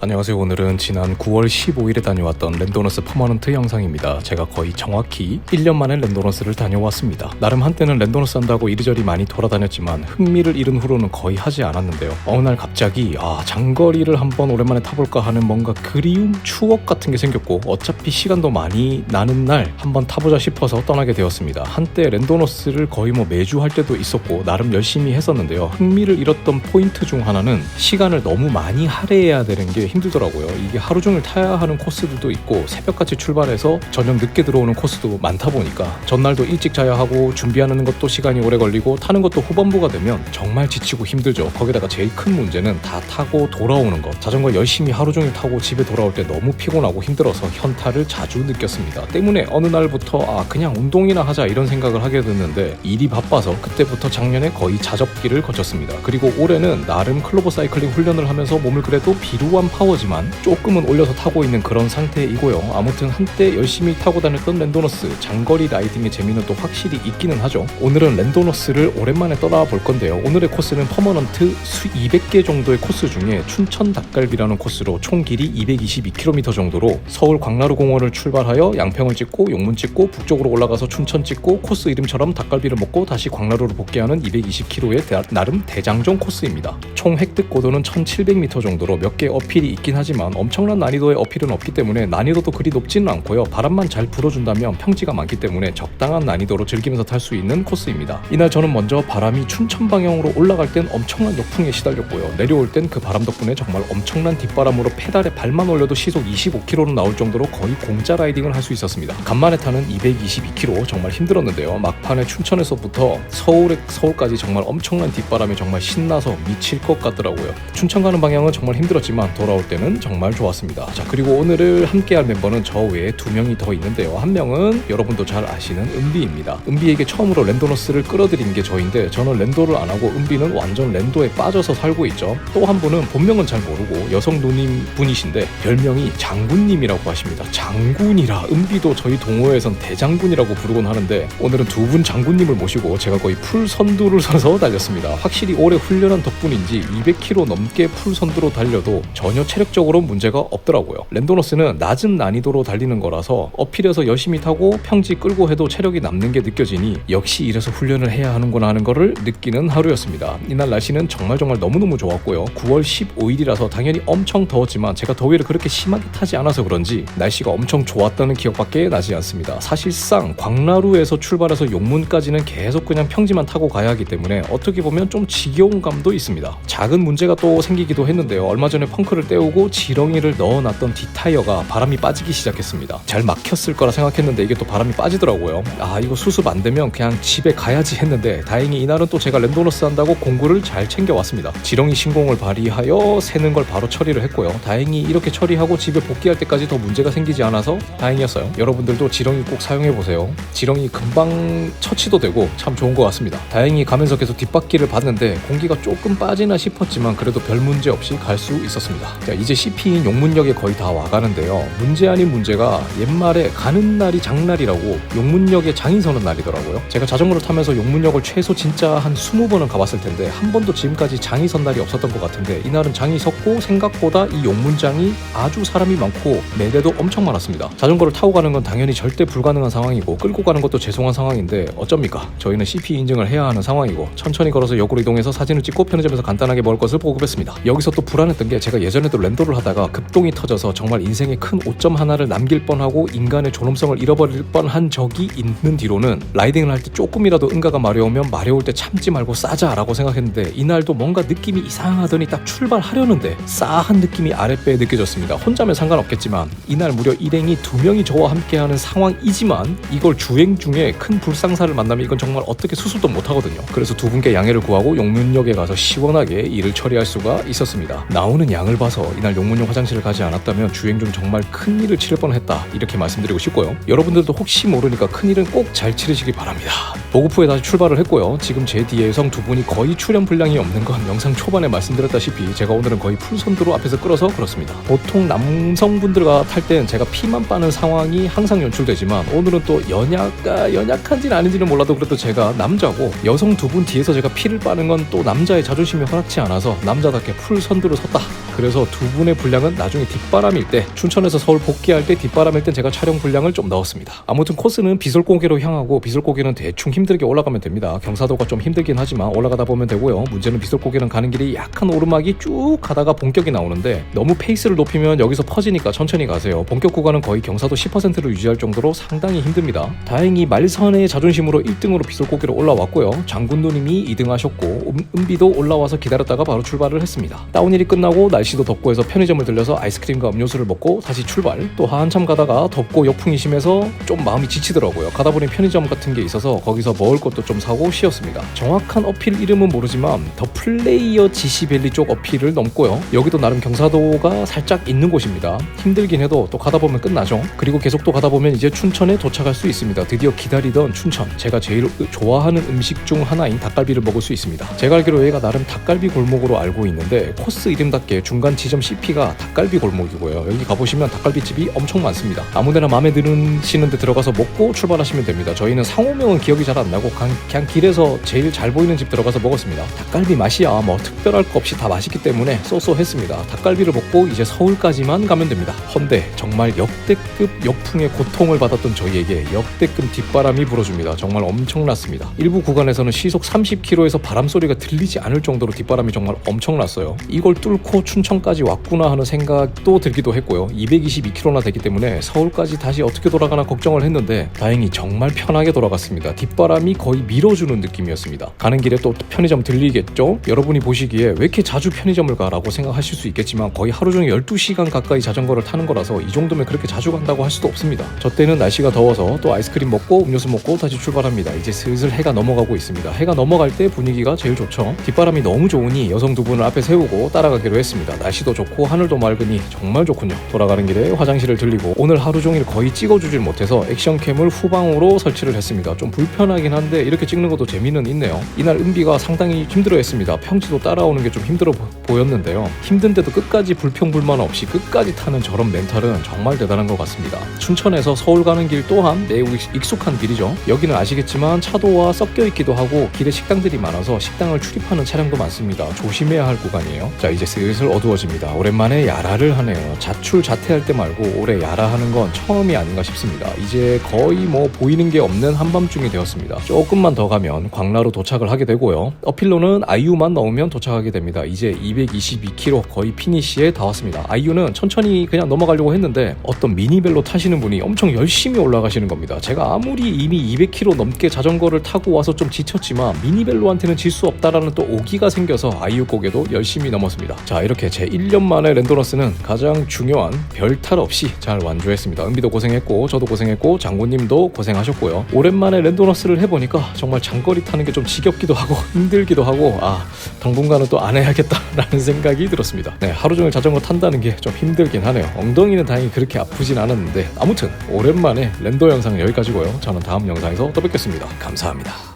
안녕하세요. 오늘은 지난 9월 15일에 다녀왔던 랜도너스 퍼머넌트 영상입니다. 제가 거의 정확히 1년 만에 랜도너스를 다녀왔습니다. 나름 한때는 랜도너스 한다고 이리저리 많이 돌아다녔지만 흥미를 잃은 후로는 거의 하지 않았는데요. 어느 날 갑자기 아 장거리를 한번 오랜만에 타볼까 하는 뭔가 그리움, 추억 같은 게 생겼고 어차피 시간도 많이 나는 날 한번 타보자 싶어서 떠나게 되었습니다. 한때 랜도너스를 거의 뭐 매주 할 때도 있었고 나름 열심히 했었는데요. 흥미를 잃었던 포인트 중 하나는 시간을 너무 많이 할애해야 되는 게 힘들더라고요. 이게 하루 종일 타야 하는 코스들도 있고 새벽같이 출발해서 저녁 늦게 들어오는 코스도 많다 보니까 전날도 일찍 자야 하고 준비하는 것도 시간이 오래 걸리고 타는 것도 후반부가 되면 정말 지치고 힘들죠. 거기다가 제일 큰 문제는 다 타고 돌아오는 것. 자전거 열심히 하루 종일 타고 집에 돌아올 때 너무 피곤하고 힘들어서 현타를 자주 느꼈습니다. 때문에 어느 날부터 아 그냥 운동이나 하자 이런 생각을 하게 됐는데 일이 바빠서 그때부터 작년에 거의 자접기를 거쳤습니다. 그리고 올해는 나름 클로버 사이클링 훈련을 하면서 몸을 그래도 비루한 파워지만 조금은 올려서 타고 있는 그런 상태이고요. 아무튼 한때 열심히 타고 다녔던 랜도너스 장거리 라이딩의 재미는 또 확실히 있기는 하죠. 오늘은 랜도너스를 오랜만에 떠나볼 건데요. 오늘의 코스는 퍼머넌트 수 200개 정도의 코스 중에 춘천 닭갈비라는 코스로 총 길이 222km 정도로 서울 광나루공원을 출발하여 양평을 찍고 용문 찍고 북쪽으로 올라가서 춘천 찍고 코스 이름처럼 닭갈비를 먹고 다시 광나루로 복귀하는 220km의 나름 대장정 코스입니다. 총 획득 고도는 1700m 정도로 몇 개 어필이 있긴 하지만 엄청난 난이도의 어필은 없기 때문에 난이도도 그리 높지는 않고요. 바람만 잘 불어준다면 평지가 많기 때문에 적당한 난이도로 즐기면서 탈 수 있는 코스입니다. 이날 저는 먼저 바람이 춘천 방향으로 올라갈 땐 엄청난 역풍에 시달렸고요. 내려올 땐 그 바람 덕분에 정말 엄청난 뒷바람으로 페달에 발만 올려도 시속 25km로 나올 정도로 거의 공짜 라이딩을 할 수 있었습니다. 간만에 타는 222km 정말 힘들었는데요. 막판에 춘천에서부터 서울에 서울까지 정말 엄청난 뒷바람이 정말 신나서 미칠 것 같더라고요. 춘천 가는 방향은 정말 힘들었지만 돌아 올 때는 정말 좋았습니다. 자 그리고 오늘을 함께할 멤버는 저 외에 두 명이 더 있는데요. 한 명은 여러분도 잘 아시는 은비입니다. 은비에게 처음으로 랜도너스를 끌어들인 게 저인데 저는 랜도를 안 하고 은비는 완전 랜도에 빠져서 살고 있죠. 또 한 분은 본명은 잘 모르고 여성 누님 분이신데 별명이 장군님이라고 하십니다. 장군이라 은비도 저희 동호회에선 대장군이라고 부르곤 하는데 오늘은 두 분 장군님을 모시고 제가 거의 풀 선두를 서서 달렸습니다. 확실히 오래 훈련한 덕분인지 200km 넘게 풀 선두로 달려도 전혀 체력적으로 문제가 없더라고요. 랜도너스는 낮은 난이도로 달리는 거라서 어필해서 열심히 타고 평지 끌고 해도 체력이 남는 게 느껴지니 역시 이래서 훈련을 해야 하는구나 하는 거를 느끼는 하루였습니다. 이날 날씨는 정말 정말 너무너무 좋았고요. 9월 15일이라서 당연히 엄청 더웠지만 제가 더위를 그렇게 심하게 타지 않아서 그런지 날씨가 엄청 좋았다는 기억밖에 나지 않습니다. 사실상 광나루에서 출발해서 용문까지는 계속 그냥 평지만 타고 가야 하기 때문에 어떻게 보면 좀 지겨운 감도 있습니다. 작은 문제가 또 생기기도 했는데요. 얼마 전에 펑크를 떼 우고 지렁이를 넣어놨던 뒷타이어가 바람이 빠지기 시작했습니다. 잘 막혔을 거라 생각했는데 이게 또 바람이 빠지더라고요. 아 이거 수습 안 되면 그냥 집에 가야지 했는데 다행히 이날은 또 제가 랜도너스 한다고 공구를 잘 챙겨왔습니다. 지렁이 신공을 발휘하여 새는 걸 바로 처리를 했고요. 다행히 이렇게 처리하고 집에 복귀할 때까지 더 문제가 생기지 않아서 다행이었어요. 여러분들도 지렁이 꼭 사용해 보세요. 지렁이 금방 처치도 되고 참 좋은 것 같습니다. 다행히 가면서 계속 뒷바퀴를 봤는데 공기가 조금 빠지나 싶었지만 그래도 별 문제 없이 갈 수 있었습니다. 자, 이제 CP인 용문역에 거의 다 와가는데요. 문제 아닌 문제가 옛말에 가는 날이 장날이라고 용문역에 장이 서는 날이더라고요. 제가 자전거를 타면서 용문역을 최소 진짜 한 20번은 가봤을 텐데 한 번도 지금까지 장이 선 날이 없었던 것 같은데 이날은 장이 섰고 생각보다 이 용문장이 아주 사람이 많고 매대도 엄청 많았습니다. 자전거를 타고 가는 건 당연히 절대 불가능한 상황이고 끌고 가는 것도 죄송한 상황인데 어쩝니까? 저희는 CP 인증을 해야 하는 상황이고 천천히 걸어서 역으로 이동해서 사진을 찍고 편의점에서 간단하게 먹을 것을 보급했습니다. 여기서 또 불안했던 게 제가 예전에 도 랜도를 하다가 급동이 터져서 정말 인생에 큰 오점 하나를 남길 뻔하고 인간의 존엄성을 잃어버릴 뻔한 적이 있는 뒤로는 라이딩을 할 때 조금이라도 응가가 마려우면 마려울 때 참지 말고 싸자라고 생각했는데 이날도 뭔가 느낌이 이상하더니 딱 출발하려는데 싸한 느낌이 아랫배에 느껴졌습니다. 혼자면 상관없겠지만 이날 무려 일행이 두 명이 저와 함께하는 상황이지만 이걸 주행 중에 큰 불상사를 만나면 이건 정말 어떻게 수습도 못하거든요. 그래서 두 분께 양해를 구하고 용문역에 가서 시원하게 일을 처리할 수가 있었습니다. 나오는 양을 봐서 이날 용문역 화장실을 가지 않았다면 주행 중 정말 큰 일을 치를 뻔했다 이렇게 말씀드리고 싶고요. 여러분들도 혹시 모르니까 큰 일은 꼭 잘 치르시기 바랍니다. 보급 후에 다시 출발을 했고요. 지금 제 뒤에 여성 두 분이 거의 출연 분량이 없는 건 영상 초반에 말씀드렸다시피 제가 오늘은 거의 풀선두로 앞에서 끌어서 그렇습니다. 보통 남성분들과 탈 때는 제가 피만 빠는 상황이 항상 연출되지만 오늘은 또 연약가 연약한지는 아닌지는 몰라도 그래도 제가 남자고 여성 두 분 뒤에서 제가 피를 빠는 건 또 남자의 자존심이 허락치 않아서 남자답게 풀 선두로 섰다. 그래서 두 분의 분량은 나중에 뒷바람일 때 춘천에서 서울 복귀할 때 뒷바람일 땐 제가 촬영 분량을 좀 넣었습니다. 아무튼 코스는 비솔고개로 향하고 비솔고개는 대충 힘들게 올라가면 됩니다. 경사도가 좀 힘들긴 하지만 올라가다 보면 되고요. 문제는 비솔고개는 가는 길이 약한 오르막이 쭉 가다가 본격이 나오는데 너무 페이스를 높이면 여기서 퍼지니까 천천히 가세요. 본격 구간은 거의 경사도 10%를 유지할 정도로 상당히 힘듭니다. 다행히 말선의 자존심으로 1등으로 비솔고개로 올라왔고요. 장군도님이 2등 하셨고 음, 은비도 올라와서 기다렸다가 바로 출발을 했습니다. 다운힐이 끝나고 날씨도 덥고 해서 편의점을 들려서 아이스크림과 음료수를 먹고 다시 출발. 또 한참 가다가 덥고 역풍이 심해서 좀 마음이 지치더라고요. 가다 보니 편의점 같은 게 있어서 거기서 먹을 것도 좀 사고 쉬었습니다. 정확한 어필 이름은 모르지만 더 플레이어 지시밸리 쪽 어필을 넘고요. 여기도 나름 경사도가 살짝 있는 곳입니다. 힘들긴 해도 또 가다 보면 끝나죠. 그리고 계속 또 가다 보면 이제 춘천에 도착할 수 있습니다. 드디어 기다리던 춘천. 제가 제일 좋아하는 음식 중 하나인 닭갈비를 먹을 수 있습니다. 제가 알기로 여기가 나름 닭갈비 골목으로 알고 있는데 코스 이름답게 중간 지점 CP가 닭갈비 골목이고요. 여기 가보시면 닭갈비집이 엄청 많습니다. 아무데나 마음에 드시는 데 들어가서 먹고 출발하시면 됩니다. 저희는 상호명은 기억이 잘 안 나고 그냥 길에서 제일 잘 보이는 집 들어가서 먹었습니다. 닭갈비 맛이야 뭐 특별할 거 없이 다 맛있기 때문에 쏘쏘했습니다. 닭갈비를 먹고 이제 서울까지만 가면 됩니다. 헌데 정말 역대급 역풍의 고통을 받았던 저희에게 역대급 뒷바람이 불어줍니다. 정말 엄청났습니다. 일부 구간에서는 시속 30km에서 바람 소리가 들리지 않을 정도로 뒷바람이 정말 엄청났어요. 이걸 뚫고 춘천까지 왔구나 하는 생각도 들기도 했고요. 222km나 되기 때문에 서울까지 다시 어떻게 돌아가나 걱정을 했는데 다행히 정말 편하게 돌아갔습니다. 뒷바람이 거의 밀어주는 느낌이었습니다. 가는 길에 또 편의점 들리겠죠? 여러분이 보시기에 왜 이렇게 자주 편의점을 가라고 생각하실 수 있겠지만 거의 하루 종일 12시간 가까이 자전거를 타는 거라서 이 정도면 그렇게 자주 간다고 할 수도 없습니다. 저 때는 날씨가 더워서 또 아이스크림 먹고 음료수 먹고 다시 출발합니다. 이제 슬슬 해가 넘어가고 있습니다. 해가 넘어갈 때 분위기가 제일 좋죠. 뒷바람이 너무 좋으니 여성 두 분을 앞에 세우고 따라가기로 했습니다. 날씨도 좋고 하늘도 맑으니 정말 좋군요. 돌아가는 길에 화장실을 들리고 오늘 하루 종일 거의 찍어주질 못해서 액션캠을 후방으로 설치를 했습니다. 좀 불편하긴 한데 이렇게 찍는 것도 재미는 있네요. 이날 은비가 상당히 힘들어했습니다. 평지도 따라오는 게 좀 힘들어 보- 보였는데요. 힘든데도 끝까지 불평불만 없이 끝까지 타는 저런 멘탈은 정말 대단한 것 같습니다. 춘천에서 서울 가는 길 또한 매우 익- 익숙한 길이죠. 여기는 아시겠지만 차도와 섞여 있기도 하고 길에 식당들이 많아서 식당을 출입하는 차량도 많습니다. 조심해야 할 구간이에요. 자 이제 슬슬 어두워집니다. 오랜만에 야라를 하네요. 자출 자퇴할 때 말고 올해 야라하는 건 처음이 아닌가 싶습니다. 이제 거의 뭐 보이는 게 없는 한밤중이 되었습니다. 조금만 더 가면 광라로 도착을 하게 되고요. 어필로는 아이유만 넣으면 도착하게 됩니다. 이제 222km 거의 피니시에 다 왔습니다. 아이유는 천천히 그냥 넘어가려고 했는데 어떤 미니벨로 타시는 분이 엄청 열심히 올라가시는 겁니다. 제가 아무리 이미 200km 넘게 자전거를 타고 와서 좀 지쳤지만 미니벨로한테는 질 수 없다라는 또 오기가 생겨서 아이유 곡에도 열심히 넘었습니다. 자 이렇게 제 1년 만에 랜도너스는 가장 중요한 별 탈 없이 잘 완주했습니다. 은비도 고생했고 저도 고생했고 장군님도 고생하셨고요. 오랜만에 랜도너스를 해보니까 정말 장거리 타는 게 좀 지겹기도 하고 힘들기도 하고 아 당분간은 또 안 해야겠다라는 생각이 들었습니다. 네 하루 종일 자전거 탄다는 게 좀 힘들긴 하네요. 엉덩이는 다행히 그렇게 아프진 않았는데 아무튼 오랜만에 랜도 영상은 여기까지고요. 저는 다음 영상에서 또 뵙겠습니다. 감사합니다.